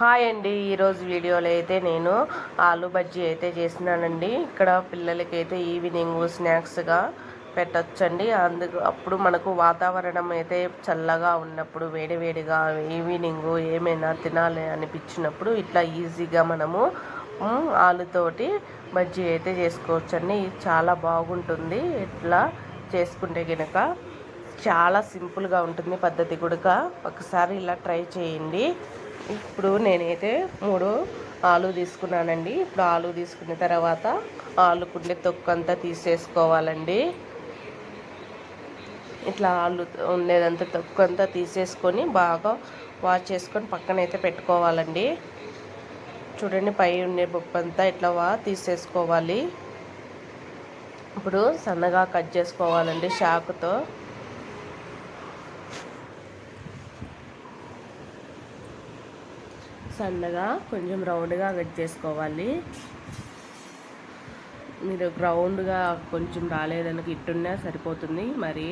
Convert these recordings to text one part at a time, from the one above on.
Hi అండి ఈరోజు వీడియోలో అయితే నేను ఆలు బజ్జీ అయితే చేసినానండి ఇక్కడ పిల్లలకి అయితే ఈవినింగ్ స్నాక్స్గా పెట్టచ్చండి. అందుకు అప్పుడు మనకు వాతావరణం అయితే చల్లగా ఉన్నప్పుడు వేడివేడిగా ఈవినింగ్ ఏమైనా తినాలి అనిపించినప్పుడు ఇట్లా ఈజీగా మనము ఆలుతోటి బజ్జీ అయితే చేసుకోవచ్చండి. ఇది చాలా బాగుంటుంది. ఇట్లా చేసుకుంటే కనుక చాలా సింపుల్గా ఉంటుంది పద్ధతి కూడా ఒకసారి ఇలా ట్రై చేయండి. ఇప్పుడు నేనైతే మూడు ఆలు తీసుకున్నానండి. ఇప్పుడు ఆలు తీసుకున్న తర్వాత ఆలుకుండే తొక్కు అంతా తీసేసుకోవాలండి. ఇట్లా ఆలు ఉండేదంతా తొక్కు అంతా తీసేసుకొని బాగా వాష్ చేసుకొని పక్కన అయితే పెట్టుకోవాలండి. చూడండి పై ఉండే బొప్పంతా ఇట్లా వా తీసేసుకోవాలి. ఇప్పుడు సన్నగా కట్ చేసుకోవాలండి షాకుతో. సన్నగా కొంచెం రౌండ్గా కట్ చేసుకోవాలి. మీరు రౌండ్గా కొంచెం రాలేదనుక ఇట్టున్నా సరిపోతుంది మరి.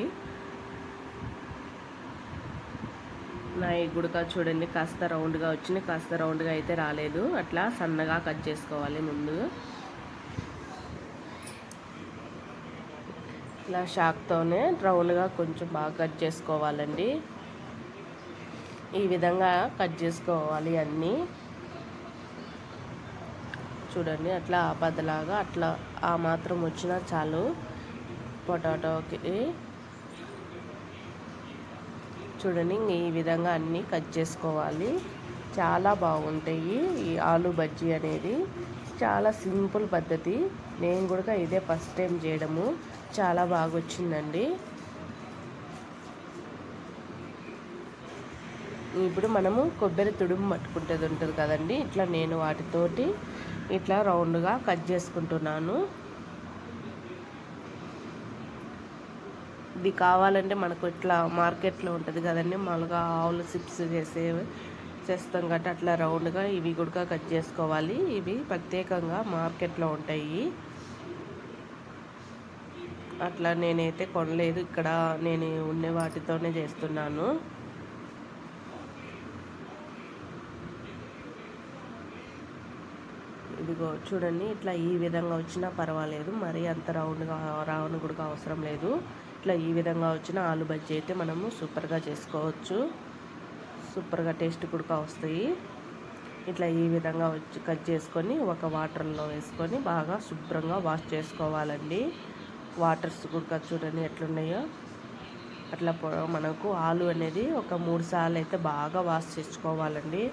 నా ఈ గుడక చూడండి కాస్త రౌండ్గా వచ్చింది కాస్త రౌండ్గా అయితే రాలేదు. అట్లా సన్నగా కట్ చేసుకోవాలి ముందు. ఇలా షాక్తోనే రౌండ్గా కొంచెం బాగా కట్ చేసుకోవాలండి. ఈ విధంగా కట్ చేసుకోవాలి అన్నీ. చూడండి అట్లా ఆపదలాగా అట్లా ఆ మాత్రం వచ్చినా చాలు. పొటాటోకి చూడండి ఈ విధంగా అన్నీ కట్ చేసుకోవాలి. చాలా బాగుంటాయి ఈ ఆలు బజ్జీ అనేది. చాలా సింపుల్ పద్ధతి. నేను కూడా ఇదే ఫస్ట్ టైం చేయడము. చాలా బాగా వచ్చిందండి ఇప్పుడు మనము కొబ్బరి తుడుము పట్టుకుంటేది ఉంటుంది కదండి. ఇట్లా నేను వాటితోటి ఇట్లా రౌండ్గా కట్ చేసుకుంటున్నాను. ఇది కావాలంటే మనకు ఇట్లా మార్కెట్లో ఉంటుంది కదండి. మామూలుగా ఆవులు సిప్స్ చేసే చేస్తాం కాబట్టి అట్లా రౌండ్గా ఇవి కూడా కట్ చేసుకోవాలి. ఇవి ప్రత్యేకంగా మార్కెట్లో ఉంటాయి. అట్లా నేనైతే కొనలేదు. ఇక్కడ నేను ఉండే వాటితోనే చేస్తున్నాను. ఇదిగో చూడండి ఇట్లా ఈ విధంగా వచ్చినా పర్వాలేదు. మరీ అంత రౌండ్గా రౌండ్ కూడా అవసరం లేదు. ఇట్లా ఈ విధంగా వచ్చిన ఆలు బజ్జీ అయితే మనము సూపర్గా చేసుకోవచ్చు. సూపర్గా టేస్ట్ కూడా వస్తాయి. ఇట్లా ఈ విధంగా వచ్చి కట్ చేసుకొని ఒక వాటర్లో వేసుకొని బాగా శుభ్రంగా వాష్ చేసుకోవాలండి. వాటర్స్ కూడా చూడండి ఎట్లున్నాయో. అట్లా మనకు ఆలు అనేది ఒక మూడు సార్లు అయితే బాగా వాష్ చేసుకోవాలండి.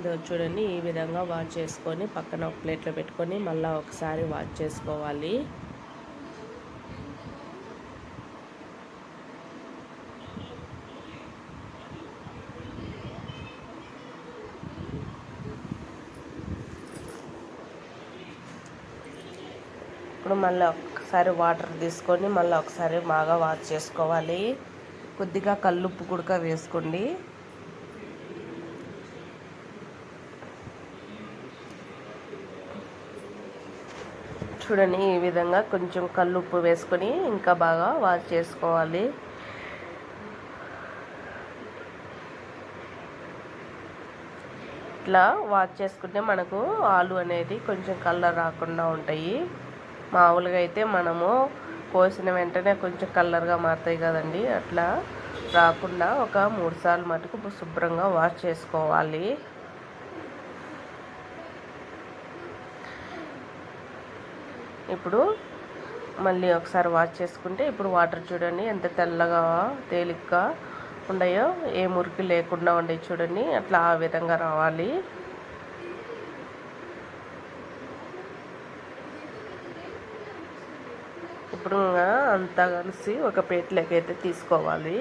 ఇదో చూడండి ఈ విధంగా వాష్ చేసుకొని పక్కన ఒక ప్లేట్లో పెట్టుకొని మళ్ళీ ఒకసారి వాష్ చేసుకోవాలి. ఇప్పుడు మళ్ళీ ఒకసారి వాటర్ తీసుకొని మళ్ళీ ఒకసారి బాగా వాష్ చేసుకోవాలి. కొద్దిగా కల్లుప్పు కూడా వేసుకోండి. చూడండి ఈ విధంగా కొంచెం కల్లుప్పు వేసుకొని ఇంకా బాగా వాష్ చేసుకోవాలి. ఇట్లా వాష్ చేసుకుంటే మనకు ఆలు అనేది కొంచెం కలర్ రాకుండా ఉంటాయి. మామూలుగా అయితే మనము కోసిన వెంటనే కొంచెం కలర్గా మారుతాయి కదండి. అట్లా రాకుండా ఒక మూడు సార్లు మటుకు శుభ్రంగా వాష్ చేసుకోవాలి. ఇప్పుడు మళ్ళీ ఒకసారి వాష్ చేసుకుంటే ఇప్పుడు వాటర్ చూడండి ఎంత తెల్లగా తేలిగ్గా ఉన్నాయో ఏ మురికి లేకుండా ఉండే చూడండి. అట్లా ఆ విధంగా రావాలి. ఇప్పుడు ఇంకా అంతా కలిసి ఒక ప్లేట్లోకి అయితే తీసుకోవాలి.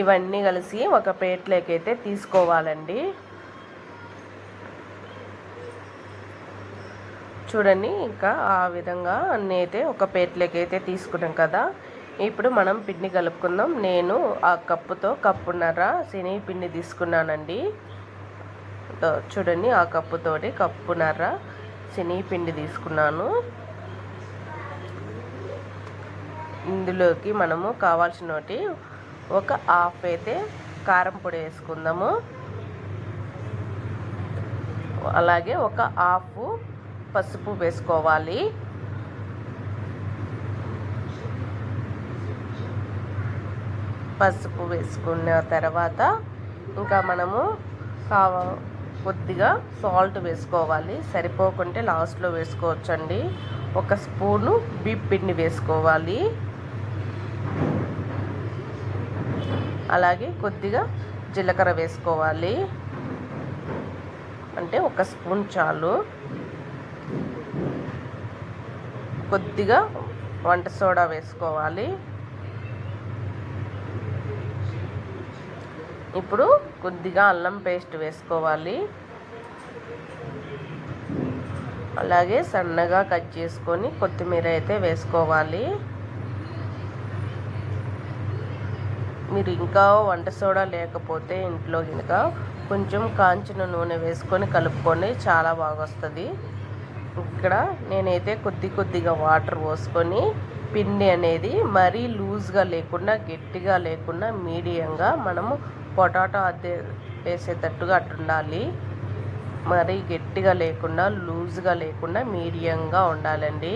ఇవన్నీ కలిసి ఒక ప్లేట్లోకి అయితే తీసుకోవాలండి. చూడండి ఇంకా ఆ విధంగా అన్నీ అయితే ఒక ప్లేట్లోకి అయితే తీసుకున్నాం కదా. ఇప్పుడు మనం పిండి కలుపుకుందాం. నేను ఆ కప్పుతో కప్పున్నర శనగ పిండి తీసుకున్నానండి. చూడండి ఆ కప్పుతోటి కప్పున్నర శనగ పిండి తీసుకున్నాను. ఇందులోకి మనము కావాల్సినటి ఒక హాఫ్ అయితే కారం పొడి వేసుకుందాము. అలాగే ఒక హాఫ్ పసుపు వేసుకోవాలి. పసుపు వేసుకున్న తర్వాత ఇంకా మనము కావ కొద్దిగా సాల్ట్ వేసుకోవాలి. సరిపోకుంటే లాస్ట్లో వేసుకోవచ్చండి. ఒక స్పూను బీప్ పిండి వేసుకోవాలి. అలాగే కొద్దిగా జీలకర్ర వేసుకోవాలి. అంటే ఒక స్పూన్ చాలు. కొద్దిగా వంట సోడా వేసుకోవాలి. ఇప్పుడు కొద్దిగా అల్లం పేస్ట్ వేసుకోవాలి. అలాగే సన్నగా కట్ చేసుకొని కొత్తిమీర అయితే వేసుకోవాలి. మీరు ఇంకా వంట సోడా లేకపోతే ఇంట్లో కనుక కొంచెం కాంచిన నూనె వేసుకొని కలుపుకొని చాలా బాగా వస్తుంది ఇక్కడ నేనైతే కొద్ది కొద్దిగా వాటర్ పోసుకొని పిండి అనేది మరీ లూజ్గా లేకుండా గట్టిగా లేకుండా మీడియంగా మనము పొటాటో అద్దె వేసేటట్టుగా అట్టుండాలి మరీ గట్టిగా లేకుండా లూజ్గా లేకుండా మీడియంగా ఉండాలండి.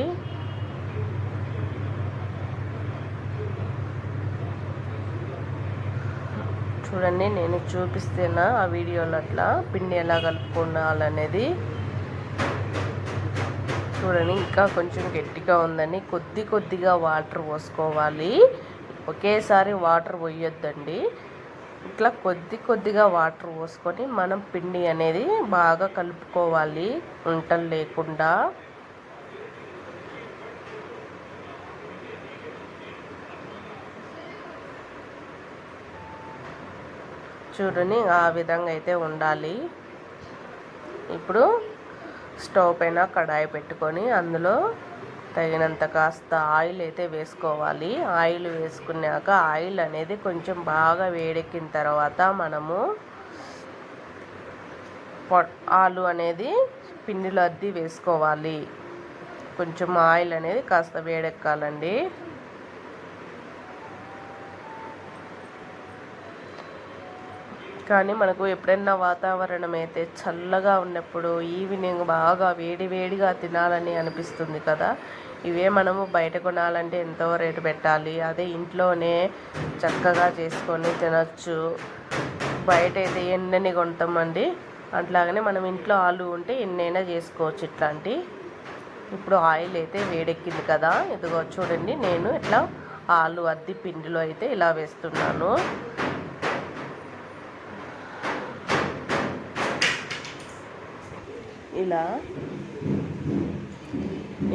చూడండి నేను చూపిస్తేనా ఆ వీడియోలో అట్లా పిండి ఎలా కలుపుకోవాలనేది చూడండి ఇంకా కొంచెం గట్టిగా ఉందని కొద్ది కొద్దిగా వాటర్ పోసుకోవాలి. ఒకేసారి వాటర్ పోయొద్దండి. ఇట్లా కొద్ది కొద్దిగా వాటర్ పోసుకొని మనం పిండి అనేది బాగా కలుపుకోవాలి. ఉంటలు లేకుండా. చూడని ఆ విధంగా అయితే ఉండాలి. ఇప్పుడు స్టవ్ పైన కడాయి పెట్టుకొని అందులో తగినంత కాస్త ఆయిల్ అయితే వేసుకోవాలి. ఆయిల్ వేసుకున్నాక ఆయిల్ అనేది కొంచెం బాగా వేడెక్కిన తర్వాత మనము ఆలు అనేది పిండిలో అద్ది వేసుకోవాలి. కొంచెం ఆయిల్ అనేది కాస్త వేడెక్కాలండి. కానీ మనకు ఎప్పుడైనా వాతావరణం అయితే చల్లగా ఉన్నప్పుడు ఈవినింగ్ బాగా వేడి వేడిగా తినాలని అనిపిస్తుంది కదా. ఇవే మనము బయట కొనాలంటే ఎంతో రేటు పెట్టాలి. అదే ఇంట్లోనే చక్కగా చేసుకొని తినచ్చు. బయట అయితే ఎన్నని కొంటామండి. అట్లాగనే మనం ఇంట్లో ఆలు ఉంటే ఎన్నైనా చేసుకోవచ్చు ఇట్లాంటి. ఇప్పుడు ఆయిల్ అయితే వేడెక్కింది కదా. ఇదిగో చూడండి నేను ఇట్లా ఆలు అద్ది పిండిలో అయితే ఇలా వేస్తున్నాను. ఇలా.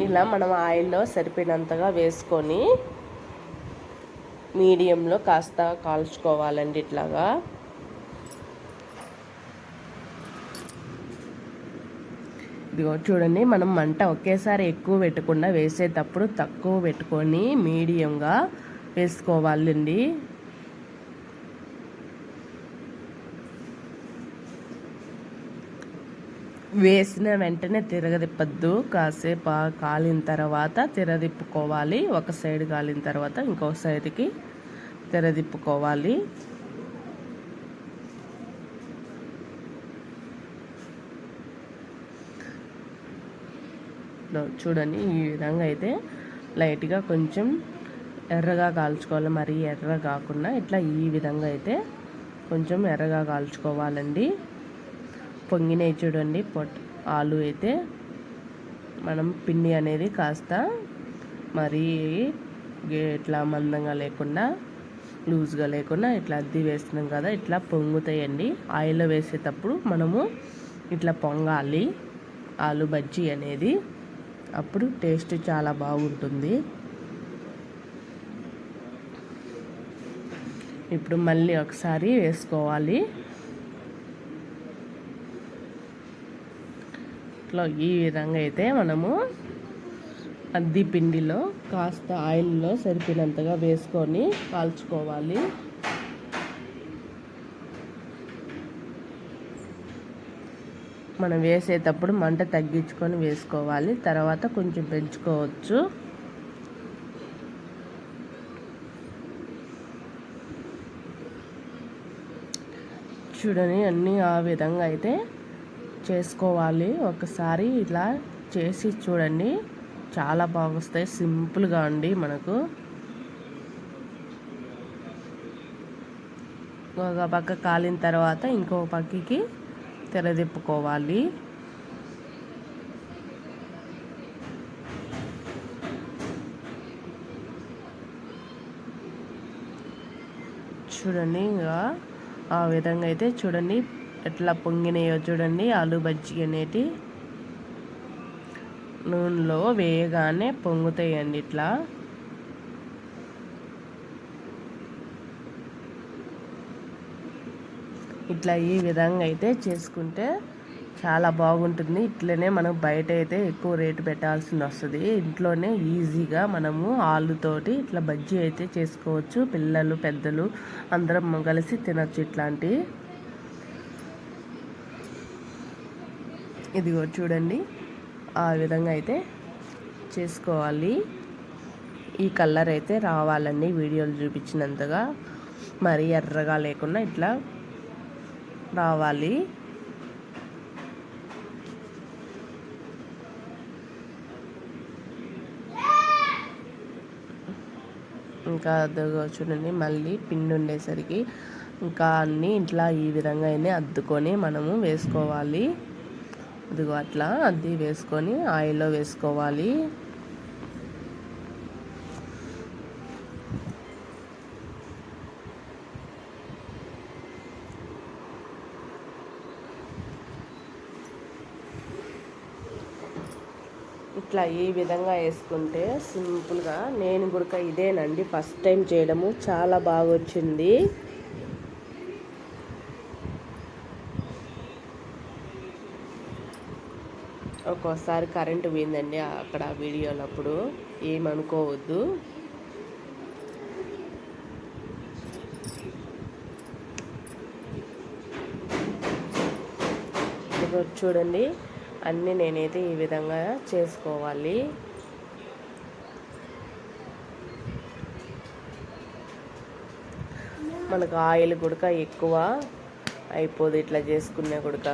ఇలా మనం ఆయిల్లో సరిపోయినంతగా వేసుకొని మీడియంలో కాస్త కాల్చుకోవాలండి ఇట్లాగా. ఇదిగో చూడండి మనం మంట ఒకేసారి ఎక్కువ పెట్టకుండా వేసేటప్పుడు తక్కువ పెట్టుకొని మీడియంగా వేసుకోవాలండి. వేసిన వెంటనే తిరగదిప్పద్దు. కాసేపు కాలిన తర్వాత తిరదిప్పుకోవాలి ఒక సైడ్ కాలిన తర్వాత ఇంకో సైడ్కి తిరదిప్పుకోవాలి చూడండి ఈ విధంగా అయితే లైట్గా కొంచెం ఎర్రగా కాల్చుకోవాలి. మరీ ఎర్ర కాకుండా ఇట్లా ఈ విధంగా అయితే కొంచెం ఎర్రగా కాల్చుకోవాలండి. పొంగినాయి చూడండి. పొట్ ఆలు అయితే మనం పిండి అనేది కాస్త మరీ ఇట్లా మందంగా లేకుండా లూజ్గా లేకుండా ఇట్లా అద్ది వేస్తున్నాం కదా ఇట్లా పొంగుతాయండి. ఆయిల్లో వేసేటప్పుడు మనము ఇట్లా పొంగాలి. ఆలు బజ్జీ అనేది అప్పుడు టేస్ట్ చాలా బాగుంటుంది. ఇప్పుడు మళ్ళీ ఒకసారి వేసుకోవాలి. ఇట్లా ఈ విధంగా అయితే మనము అద్ది పిండిలో కాస్త ఆయిల్లో సరిపోయినంతగా వేసుకొని కాల్చుకోవాలి. మనం వేసేటప్పుడు మంట తగ్గించుకొని వేసుకోవాలి. తర్వాత కొంచెం పెంచుకోవచ్చు. చూడని అన్నీ ఆ విధంగా అయితే చేసుకోవాలి. ఒకసారి ఇలా చేసి చూడండి. చాలా బాగా వస్తాయి సింపుల్గా అండి మనకు. ఒక పక్క కాలిన తర్వాత ఇంకో పక్కకి తెరదిప్పుకోవాలి. చూడండి ఇంకా ఆ విధంగా అయితే చూడండి. ఎట్లా పొంగినాయో చూడండి ఆలు బజ్జీ అనేటి నూనెలో వేయగానే పొంగుతాయండి ఇట్లా. ఇట్లా ఈ విధంగా అయితే చేసుకుంటే చాలా బాగుంటుంది. ఇట్లనే మనం బయట అయితే ఎక్కువ రేటు పెట్టాల్సింది వస్తుంది. ఇంట్లోనే ఈజీగా మనము ఆలుతోటి ఇట్లా బజ్జీ అయితే చేసుకోవచ్చు. పిల్లలు పెద్దలు అందరం కలిసి తినచ్చు ఇట్లాంటి. ఇదిగో చూడండి. ఆ విధంగా అయితే చేసుకోవాలి. ఈ కలర్ అయితే రావాలండి. వీడియోలు చూపించినంతగా మరీ ఎర్రగా లేకుండా ఇట్లా రావాలి. ఇంకా అదిగో చూడండి. మళ్ళీ పిండి ఉండేసరికి ఇంకా అన్నీ ఇట్లా ఈ విధంగా అయినా అద్దుకొని మనము వేసుకోవాలి. ఇదిగో అట్లా అద్ది వేసుకొని ఆయిల్లో వేసుకోవాలి. ఇట్లా ఈ విధంగా వేసుకుంటే సింపుల్గా. నేను కూడా ఇదేనండి ఫస్ట్ టైం చేయడము. చాలా బాగా వచ్చింది ఒక్కోసారి కరెంటు పోయిందండి అక్కడ వీడియోలప్పుడు. ఏమనుకోవద్దు. చూడండి అన్నీ నేనైతే ఈ విధంగా చేసుకోవాలి. మనకు ఆయిల్ గుడక ఎక్కువ అయిపోదు ఇట్లా చేసుకునే గుడక.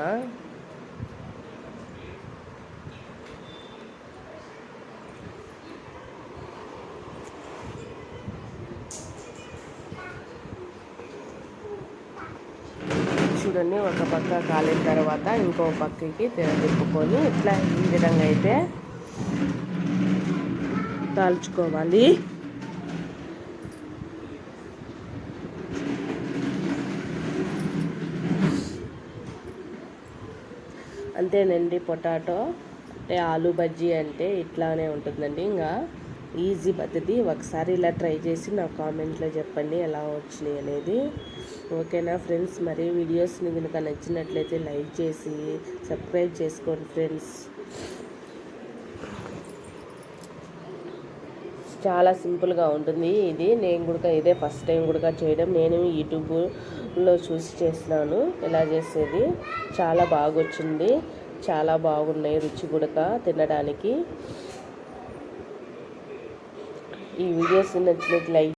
చూడండి ఒక పక్క కాలిన తర్వాత ఇంకో పక్కకి తిప్పుకొని ఇట్లా ఈ విధంగా అయితే కాల్చుకోవాలి. అంతేనండి పొటాటో. అంటే ఆలు బజ్జీ అంటే ఇట్లానే ఉంటుందండి. ఇంకా ఈజీ పద్ధతి. ఒకసారి ఇలా ట్రై చేసి నా కామెంట్లో చెప్పండి ఎలా వచ్చినాయి అనేది. ఓకేనా ఫ్రెండ్స్? మరి వీడియోస్ని కనుక నచ్చినట్లయితే లైక్ చేసి సబ్స్క్రైబ్ చేసుకోండి ఫ్రెండ్స్. చాలా సింపుల్గా ఉంటుంది ఇది. నేను కూడా ఇదే ఫస్ట్ టైం కూడా చేయడం. నేను యూట్యూబ్లో చూసి చేసినాను. ఎలా చేసేది? చాలా బాగా వచ్చింది చాలా బాగున్నాయి రుచి కూడా తినడానికి. ఈ వీడియోస్ నచ్చినట్లయితే